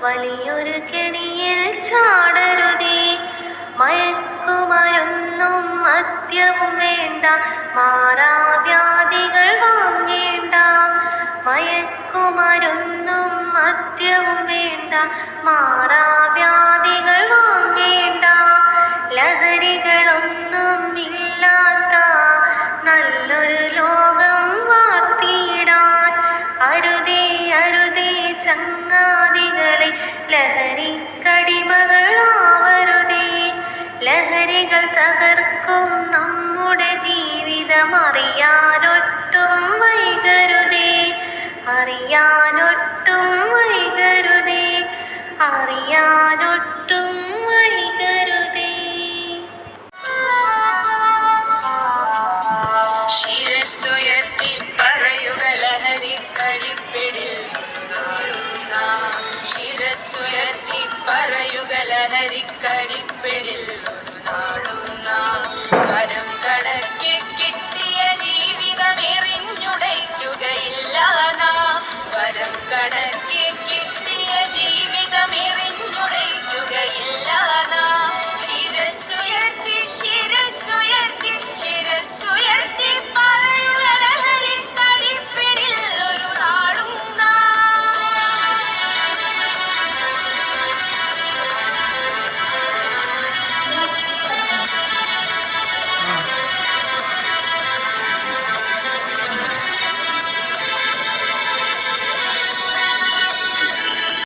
വലിയൊരു കെണിയിൽ ചാടരുതേ. മയക്കുമരുന്നും മദ്യവും വേണ്ട മാറാവ്യാധികൾ വാങ്ങേണ്ട. മയക്കുമരുന്നും മദ്യവും വേണ്ട മാറാവ്യാധികൾ വാങ്ങേണ്ട. ലഹരികളൊന്നും ഇല്ലാത്ത നല്ലൊരു ലോകം വാർത്തിയിടാൻ അരുതേ അരുതേ ചങ്ങാതികളെ ലഹരിക്കടിമകളാവരുതേ. ലഹരികൾ തകർക്കും നമ്മുടെ ജീവിതം അറിയാനൊട്ടും വൈകരുതേ. അറിയാനൊട്ടും വൈകരുതേ. അറിയാനൊട്ടും വൈകരുതേ. ശിരസ്സുയർത്തി പറയുക ലഹരി ശിരസ്സുയർത്തി പറയുക ലഹരി കളിപ്പിടിൽ